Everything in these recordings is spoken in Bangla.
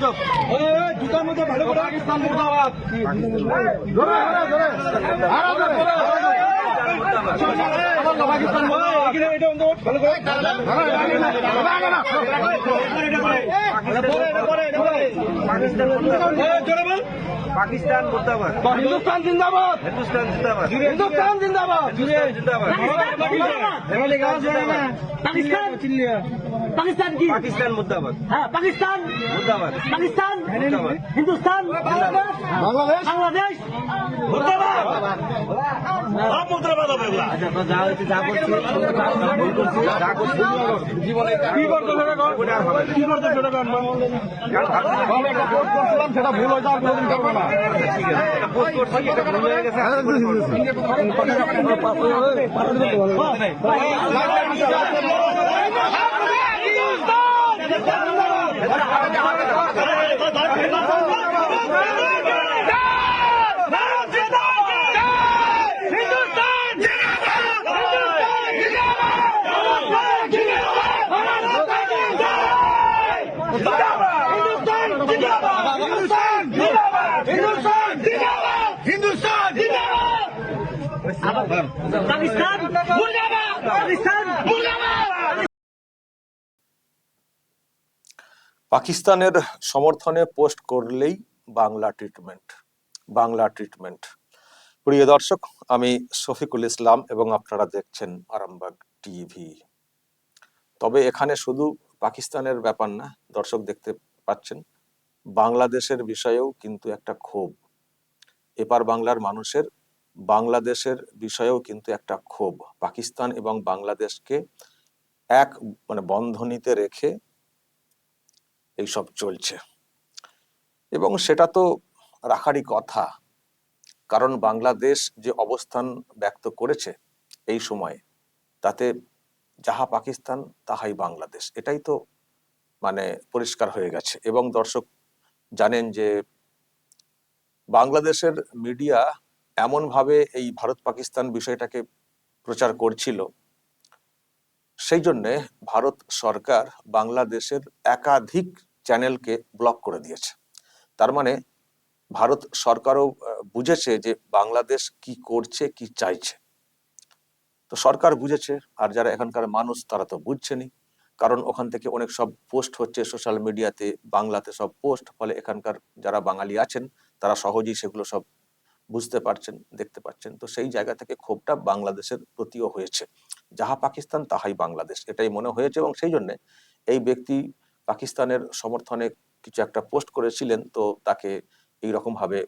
চুপ জুতার মধ্যে ভালো করে পাকিস্তান মুর্দাবাদ পাকিস্তান ভালো করে পাকিস্তান মুর্দাবাদ হিন্দুস্তান জিন্দাবাদ হিন্দুস্তান জিন্দাবাদ হিন্দুস্তান জিন্দাবাদ জিন্দাবাদ পাকিস্তান পাকিস্তান কি পাকিস্তান মুর্দাবাদ হ্যাঁ পাকিস্তান মুর্দাবাদ পাকিস্তান মুর্দাবাদ হিন্দুস্তান বাংলাদেশ বাংলাদেশ যা হয়েছে যা করছি যা করছি কি করতো সেটা কর কি করতো সেটা কর আমি একটা পোস্ট করছিলাম সেটা ভুল হয়েছে আর কোনোদিন করব না পোস্ট করছি এটা ভুল হয়ে গেছে পাকিস্তান মুর্দাবাদ পাকিস্তান মুর্দাবাদ পাকিস্তানের সমর্থনে পোস্ট করলেই বাংলা ট্রিটমেন্ট বাংলা ট্রিটমেন্ট প্রিয় দর্শক, আমি শফিকুল ইসলাম এবং আপনারা দেখছেন আরামবাগ টিভি। তবে এখানে শুধু পাকিস্তানের ব্যাপার না, দর্শক দেখতে পাচ্ছেন, বাংলাদেশের বিষয়েও কিন্তু একটা ক্ষোভ। এপার বাংলার মানুষের, বাংলাদেশের বিষয়েও কিন্তু একটা ক্ষোভ। পাকিস্তান এবং বাংলাদেশকে এক মানে বন্ধনীতে রেখে এইসব চলছে। এবং সেটা তো রাখারই কথা। কারণ বাংলাদেশ যে অবস্থান ব্যক্ত করেছে এই সময়ে, তাতে যাহা পাকিস্তান, তাহাই বাংলাদেশ। এটাই তো মানে পরিষ্কার হয়ে গেছে। এবং দর্শক জানেন যে বাংলাদেশের মিডিয়া এমনভাবে এই ভারত পাকিস্তান বিষয়টাকে প্রচার করছিল সেই জন্যে ভারত সরকার বাংলাদেশের একাধিক চ্যানেলকে ব্লক করে দিয়েছে। তার মানে ভারত সরকারও বুঝেছে যে বাংলাদেশ কি করছে, কি চাইছে। তো সরকার বুঝেছে, আর যারা এখানকার মানুষ তারা তো বুঝছেনই। কারণ ওখান থেকে অনেক সব পোস্ট হচ্ছে সোশ্যাল মিডিয়াতে, বাংলাতে সব পোস্ট, ফলে এখানকার যারা বাঙালি আছেন, তারা সহজেই সেগুলো সব বুঝতে পারছেন, দেখতে পাচ্ছেন। তো সেই জায়গা থেকে ক্ষোভটা বাংলাদেশের প্রতিও হয়েছে। যাহা পাকিস্তান, তাহাই বাংলাদেশ। এটাই মনে হয়েছে এবং সেই জন্য এই ব্যক্তি পাকিস্তানের সমর্থনে কিছু একটা পোস্ট করেছিলেন, তো তাকে এইরকম ভাবে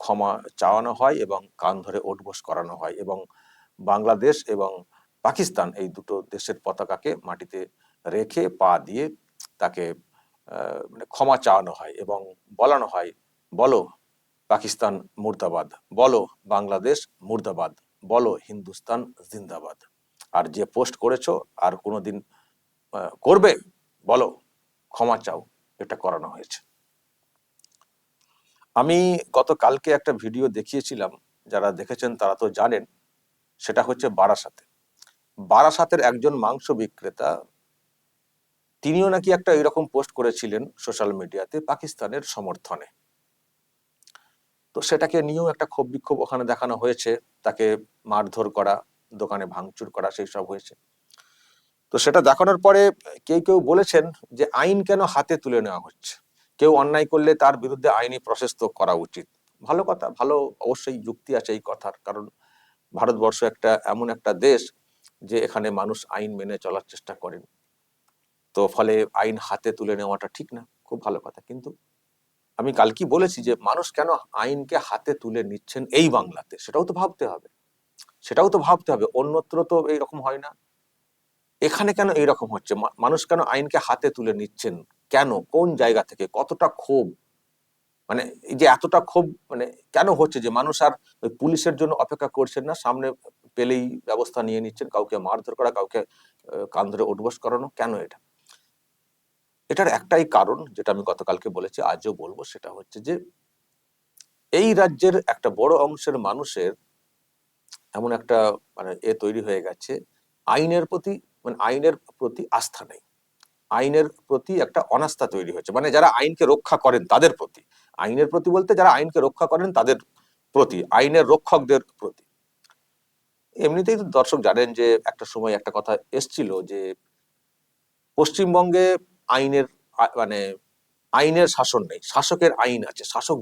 ক্ষমা চাওয়ানো হয় এবং কান ধরে ওঠবোস করানো হয় এবং বাংলাদেশ এবং পাকিস্তান এই দুটো দেশের পতাকাকে মাটিতে রেখে পা দিয়ে তাকে মানে ক্ষমা চাওয়ানো হয় এবং বলানো হয়, বলো পাকিস্তান মুর্দাবাদ। বলো বাংলাদেশ মুর্দাবাদ, বলো হিন্দুস্তান জিন্দাবাদ। আর যে পোস্ট করেছ আর কোনোদিন করবে, বলো, ক্ষমা চাও, এটা করানো হয়েছে। আমি গতকালকে একটা ভিডিও দেখিয়েছিলাম, যারা দেখেছেন তারা তো জানেন, সেটা হচ্ছে বারাসাতে। বারাসাতের একজন মাংস বিক্রেতা, তিনিও নাকি একটা এরকম পোস্ট করেছিলেন সোশ্যাল মিডিয়াতে পাকিস্তানের সমর্থনে। তো সেটাকে নিয়েও একটা ক্ষোভ বিক্ষোভ ওখানে দেখানো হয়েছে। তাকে মারধর করা, দোকানে ভাঙচুর করা সেই সব হয়েছে। তো সেটা দেখানোর পরে কেউ কেউ বলেছেন যে আইন কেন হাতে তুলে নেওয়া হচ্ছে? কেউ অন্যায় করলে তার বিরুদ্ধে আইনি প্রসেস তো করা উচিত। ভালো কথা, ভালো অবশ্যই যুক্তি আছে এই কথার। কারণ ভারতবর্ষ একটা এমন একটা দেশ যে এখানে মানুষ আইন মেনে চলার চেষ্টা করেন। তো ফলে আইন হাতে তুলে নেওয়াটা ঠিক না। খুব ভালো কথা। কিন্তু আমি কালকে বলেছি যে মানুষ কেন আইনকে হাতে তুলে নিচ্ছেন এই বাংলাতে? সেটাও তো ভাবতে হবে। সেটাও তো ভাবতে হবে। অন্যত্র তো এইরকম হয় না। এখানে কেন এইরকম হচ্ছে? মানুষ কেন আইনকে হাতে তুলে নিচ্ছেন? কেন? কোন জায়গা থেকে? কতটা ক্ষোভ? মানে এই যে এতটা ক্ষোভ মানে কেন হচ্ছে যে মানুষ আর ওই পুলিশের জন্য অপেক্ষা করছেন না? সামনে পেলেই ব্যবস্থা নিয়ে নিচ্ছেন, কাউকে মারধর করা, কাউকে কান ধরে উঠবস করানো? কেন এটা? এটার একটাই কারণ যেটা আমি গতকালকে বলেছি, আজও বলব, সেটা হচ্ছে যে এই রাজ্যের একটা বড় অংশের মানুষের এমন একটা মানে এ তৈরি হয়ে গেছে, আইনের প্রতি মানে আইনের প্রতি আস্থা নেই। আইনের প্রতি একটা অনাস্থা তৈরি হয়েছে। মানে যারা আইনকে রক্ষা করেন তাদের প্রতি। আইনের প্রতি বলতে যারা আইনকে রক্ষা করেন তাদের প্রতি, আইনের রক্ষকদের প্রতি। এমনিতেই তো দর্শক জানেন যে একটা সময় একটা কথা এসছিল যে পশ্চিমবঙ্গে আইনের মানে আইনের শাসন নেই, শাসকের আইন আছে, শাসক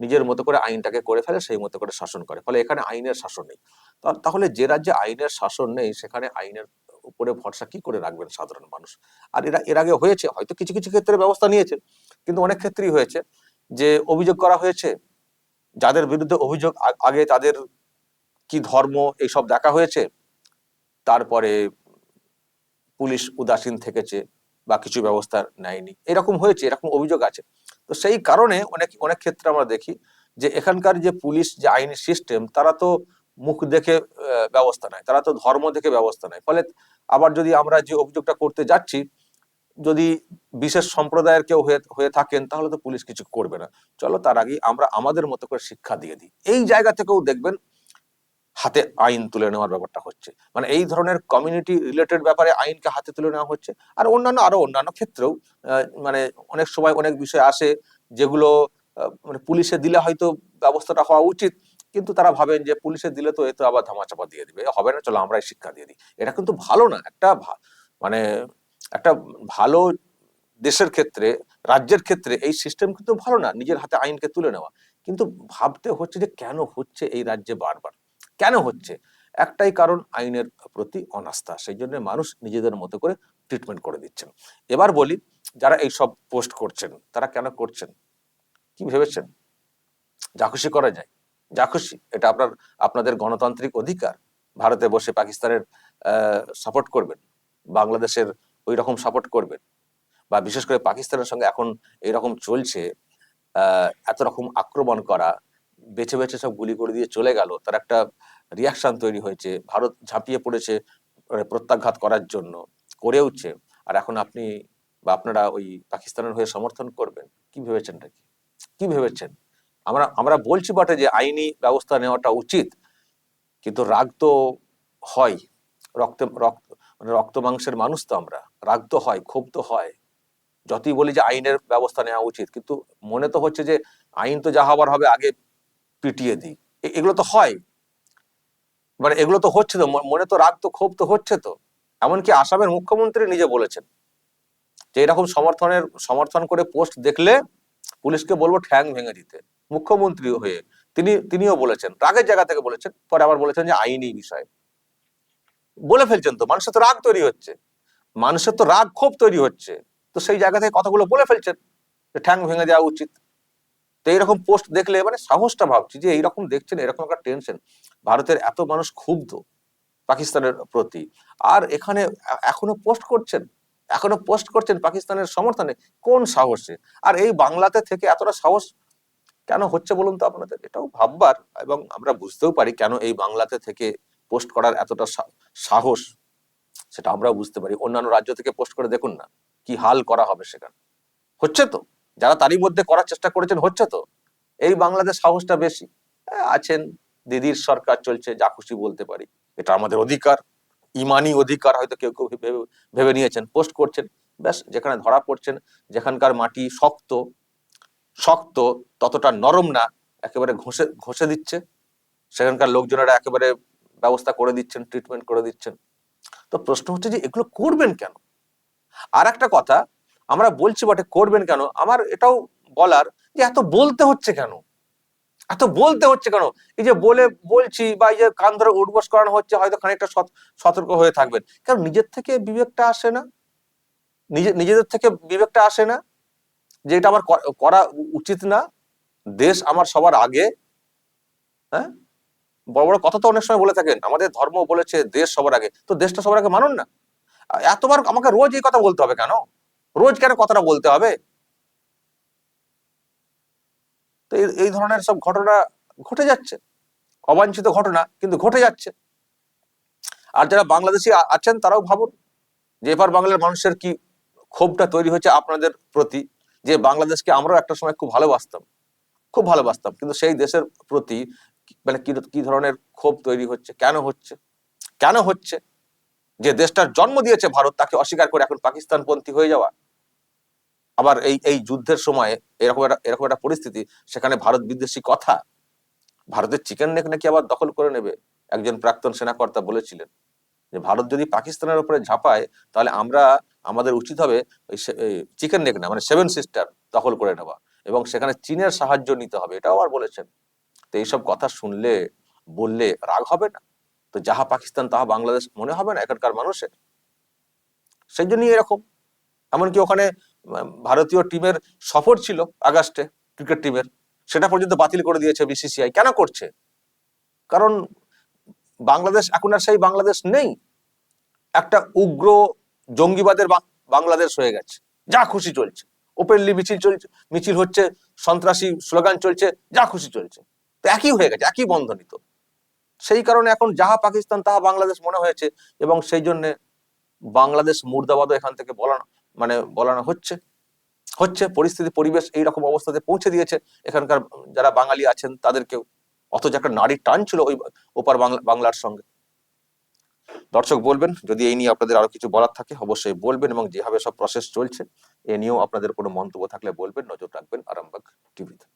নিজের মতো করে আইনটাকে করে ফেলে, সেই মতো করে শাসন করে, ফলে এখানে আইনের শাসন নেই। তাহলে যে রাজ্যে আইনের শাসন নেই, সেখানে আইনের উপরে ভরসা কি করে রাখবেন সাধারণ মানুষ? আর এরা, এর আগে হয়েছে, হয়তো কিছু কিছু ক্ষেত্রে ব্যবস্থা নিয়েছে, কিন্তু অনেক ক্ষেত্রেই হয়েছে, যে অভিযোগ করা হয়েছে, যাদের বিরুদ্ধে অভিযোগ আগে তাদের কি ধর্ম এইসব দেখা হয়েছে, তারপরে পুলিশ উদাসীন থেকেছে বা কিছু ব্যবস্থা নেয়নি। এরকম হয়েছে, এরকম অভিযোগ আছে। তো সেই কারণে অনেক অনেক ক্ষেত্রে আমরা দেখি যে এখানকার যে পুলিশ যে আইনি সিস্টেম তারা তো মুখ দেখে ব্যবস্থা নেয়। তারা তো ধর্ম দেখে ব্যবস্থা নেয়। ফলে আবার যদি আমরা যে অভিযোগটা করতে যাচ্ছি, যদি বিশেষ সম্প্রদায়ের কেউ হয়ে হয়ে থাকেন, তাহলে তো পুলিশ কিছু করবে না। চলো তার আগে আমরা আমাদের মতো করে শিক্ষা দিয়ে দিই। এই জায়গা থেকেও দেখবেন হাতে আইন তুলে নেওয়ার ব্যাপারটা হচ্ছে। মানে এই ধরনের কমিউনিটি রিলেটেড ব্যাপারে আইনকে হাতে তুলে নেওয়া হচ্ছে। আর অন্যান্য, আরও অন্যান্য ক্ষেত্রেও মানে অনেক সময় অনেক বিষয় আসে যেগুলো মানে পুলিশে দিলে হয়তো ব্যবস্থাটা হওয়া উচিত, কিন্তু তারা ভাবেন যে পুলিশে দিলে তো এ তো আবার ধামাচাপা দিয়ে দিবে। হবে না, চলো আমরাই শিক্ষা দিয়ে দিই। এটা কিন্তু ভালো না। একটা মানে একটা ভালো দেশের ক্ষেত্রে, রাজ্যের ক্ষেত্রে এই সিস্টেম কিন্তু ভালো না, নিজের হাতে আইনকে তুলে নেওয়া। কিন্তু ভাবতে হচ্ছে যে কেন হচ্ছে এই রাজ্যে বারবার? কেন হচ্ছে? একটাই কারণ আইনের প্রতি অনাস্থা। সেই জন্য মানুষ নিজেদের মতো করে ট্রিটমেন্ট করে দিচ্ছেন। এবার বলি, যারা এই সব পোস্ট করছেন, তারা কেন করছেন? কি ভেবেছেন? যা খুশি করা যায়। যা খুশি, এটা আপনার, আপনাদের গণতান্ত্রিক অধিকার। ভারতে বসে পাকিস্তানের সাপোর্ট করবেন, বাংলাদেশের ওই রকম সাপোর্ট করবেন, বা বিশেষ করে পাকিস্তানের সঙ্গে এখন এরকম চলছে এত রকম আক্রমণ করা বেছে বেছে সব গুলি করে দিয়ে চলে গেল। তার একটা রিয়াকশন তৈরি হয়েছে। ভারত ঝাঁপিয়ে পড়েছে মানে প্রত্যাঘাত করার জন্য করেওছে আর এখন আপনি বা আপনারা ওই পাকিস্তানের হয়ে সমর্থন করবেন। কি ভেবেছেন নাকি? কি ভেবেছেন? আমরা আমরা বলছি বটে যে আইনি ব্যবস্থা নেওয়াটা উচিত, কিন্তু রাগ তো হয়। রক্ত রক্ত মানে রক্ত মাংসের মানুষ তো আমরা। রাগ তো হয়, ক্ষোভ তো হয়। যতই বলি যে আইনের ব্যবস্থা নেওয়া উচিত, কিন্তু মনে তো হচ্ছে যে আইন তো যা হবার হবে আগে পিটিয়ে দিই। এগুলো তো হয়। মানে এগুলো তো হচ্ছে তো মনে তো রাগ তো, ক্ষোভ তো হচ্ছে তো। এমনকি আসামের মুখ্যমন্ত্রী নিজে বলেছেন যে, এরকম সমর্থনের, সমর্থন করে পোস্ট দেখলে পুলিশকে বলব ঠ্যাং ভেঙে দিতে। মুখ্যমন্ত্রী হয়ে তিনি, তিনিও বলেছেন, রাগের জায়গা থেকে বলেছেন, পরে আবার বলেছেন যে, আইনি বিষয়। বলে ফেলছেন তো, মানুষের তো রাগ তৈরি হচ্ছে। মানুষের তো রাগ, ক্ষোভ তৈরি হচ্ছে। তো সেই জায়গা থেকে কথাগুলো বলে ফেলছেন ঠ্যাং ভেঙে দেওয়া উচিত। তো এইরকম পোস্ট দেখলে মানে সাহসটা ভাবছি যে এইরকম দেখছেন এরকম একটা টেনশন ভারতের এত মানুষ ক্ষুব্ধ পাকিস্তানের প্রতি। আর এখানে এখনও পোস্ট করছেন, এখনও পোস্ট করছেন পাকিস্তানের সমর্থনে। কোন সাহসে? আর এই বাংলাতে থেকে এতটা সাহস কেন হচ্ছে বলুন তো আপনাদের? এটাও ভাববার এবং আমরা বুঝতেও পারি কেন এই বাংলাতে থেকে পোস্ট করার এতটা সাহস। সেটা আমরাও বুঝতে পারি। অন্যান্য রাজ্য থেকে পোস্ট করে দেখুন না, কি হাল করা হবে সেখানে। হচ্ছে তো? যারা তারই মধ্যে করার চেষ্টা করেছেন, হচ্ছে তো? এই বাংলাদেশ সাহসটা বেশি। আছেন, দিদির সরকার চলছে, যা খুশি বলতে পারি। এটা আমাদের অধিকার, ইমানি অধিকার হয়তো কেউ কেউ ভেবে নিয়েছেন, পোস্ট করছেন। ব্যাস, যেখানে ধরা পড়ছেন, যেখানকার মাটি শক্ত শক্ত, ততটা নরম না, একেবারে ঘষে ঘষে দিচ্ছে। সেখানকার লোকজনেরা একেবারে ব্যবস্থা করে দিচ্ছেন ট্রিটমেন্ট করে দিচ্ছেন। তো প্রশ্ন হচ্ছে যে, এগুলো করবেন কেন? আর একটা কথা আমরা বলছি বটে, করবেন কেন? আমার এটাও বলার যে এত বলতে হচ্ছে কেন? এত বলতে হচ্ছে কেন? এই যে বলে বলছি বা এই যে কান ধরে উঠবস করানো হচ্ছে, হয়তো খানিকটা সত- সতর্ক হয়ে থাকবেন। কারণ নিজের থেকে বিবেকটা আসে না? নিজে, নিজেদের থেকে বিবেকটা আসে না? যে এটা আমার করা উচিত না? দেশ আমার সবার আগে? হ্যাঁ? বড় বড় কথা তো অনেক সময় বলে থাকেন, আমাদের ধর্ম বলেছে দেশ সবার আগে। তো দেশটা সবার আগে মানুন না? এতবার আমাকে রোজ এই কথা বলতে হবে কেন? রোজ কেন কথাটা বলতে হবে? তো এই- ধরনের সব ঘটনা ঘটে যাচ্ছে। অবাঞ্ছিত ঘটনা, কিন্তু ঘটে যাচ্ছে। আর যারা বাংলাদেশি আছেন, তারাও ভাবুন যে এবার বাংলার মানুষের কি ক্ষোভটা তৈরি হয়েছে আপনাদের প্রতি, যে বাংলাদেশকে আমরাও একটা সময় খুব ভালোবাসতাম। খুব ভালোবাসতাম, কিন্তু সেই দেশের প্রতি মানে কি ধরনের ক্ষোভ তৈরি হচ্ছে, কেন হচ্ছে? কেন হচ্ছে? যে দেশটার জন্ম দিয়েছে ভারত, তাকে অস্বীকার করে এখন পাকিস্তানপন্থী হয়ে যাওয়া। আবার এই এই যুদ্ধের সময় এরকম একটা এরকম একটা পরিস্থিতি, সেখানে ভারত বিদ্বেষী কথা, ভারতের চিকেন নেক নাকি আবার দখল করে নেবে, একজন প্রাক্তন সেনাকর্তা বলেছিলেন। যে ভারত যদি পাকিস্তানের উপরে ঝাঁপায়, তাহলে আমরা, আমাদের উচিত হবে ওই চিকেন নেক না মানে সেভেন সিস্টার দখল করে নেওয়া, এবং সেখানে চীনের সাহায্য নিতে হবে, এটাও আবার বলেছেন। তো এইসব কথা শুনলে, বললে রাগ হবে না। তো যাহা পাকিস্তান, তাহা বাংলাদেশ, মনে হবে না এখানকার মানুষের? সেই জন্যই এরকম। এমনকি ওখানে ভারতীয় টিমের সফর ছিল আগস্টে, ক্রিকেট টিমের। সেটা পর্যন্ত বাতিল করে দিয়েছে বিসিসিআই কেন করছে? কারণ বাংলাদেশ, এখন আর সেই বাংলাদেশ নেই। একটা উগ্র জঙ্গিবাদের বাংলাদেশ হয়ে গেছে। যা খুশি চলছে। ওপেনলি মিছিল চলছে, মিছিল হচ্ছে, সন্ত্রাসী স্লোগান চলছে, যা খুশি চলছে। তো একই হয়ে গেছে, একই বন্ধনিত সেই কারণে এখন যাহা পাকিস্তান, তাহা বাংলাদেশ মনে হয়েছে। এবং সেই জন্য বাংলাদেশ মুর্দাবাদও এখান থেকে বলানো মানে বলানো হচ্ছে। হচ্ছে, পরিস্থিতি, পরিবেশ এই রকম অবস্থাতে পৌঁছে দিয়েছে। এখানকার যারা বাঙালি আছেন তাদেরকেও। অথচ একটা নারী টান ছিল ওই ওপার বাংলা, বাংলার সঙ্গে। দর্শক বলবেন, যদি এই নিয়ে আপনাদের আরও কিছু বলার থাকে, অবশ্যই বলবেন এবং যেভাবে সব প্রসেস চলছে, এ নিয়েও আপনাদের কোনো মন্তব্য থাকলে বলবেন, নজর রাখবেন আরামবাগ টিভিতে।